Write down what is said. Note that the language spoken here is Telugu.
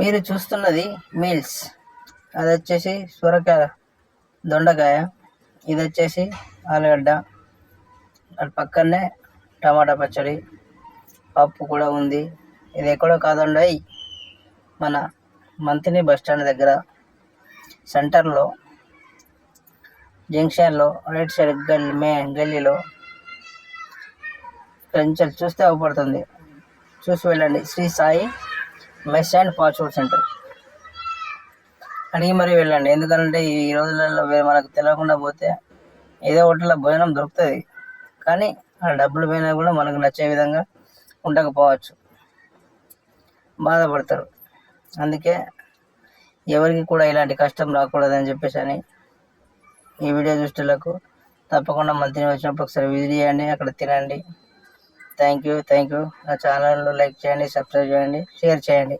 మీరు చూస్తున్నది మీల్స్. అది వచ్చేసి సొరకాయ దొండకాయ. ఇది వచ్చేసి ఆలుగడ్డ. అటు పక్కనే టమాటా పచ్చడి. పప్పు కూడా ఉంది. ఇది ఎక్కడో కాదండి. మన మంతిని బస్ స్టాండ్ దగ్గర సెంటర్లో జంక్షన్లో రైట్ సైడ్ గల్లీ మే గల్లీలో. కొంచెం చూస్తే అవపడుతుంది. చూసి వెళ్ళండి. Sri Sai mess and fast food centre. అడిగి మరీ వెళ్ళండి. ఎందుకంటే ఈ రోజులలో మనకు తెలియకుండా పోతే ఏదో హోటల్లో భోజనం దొరుకుతుంది. కానీ ఆ డబ్బులు పోయినా కూడా మనకు నచ్చే విధంగా ఉండకపోవచ్చు. బాధపడతారు. అందుకే ఎవరికి కూడా ఇలాంటి కష్టం రాకూడదని చెప్పేసి అని ఈ వీడియో దృష్టిలకు తప్పకుండా మంత్రి వచ్చినప్పుడు ఒకసారి విజిట్ చేయండి. అక్కడ తినండి. థ్యాంక్ యూ థ్యాంక్ యూ నా ఛానల్ లైక్ చేయండి సబ్స్క్రైబ్ చేయండి షేర్ చేయండి.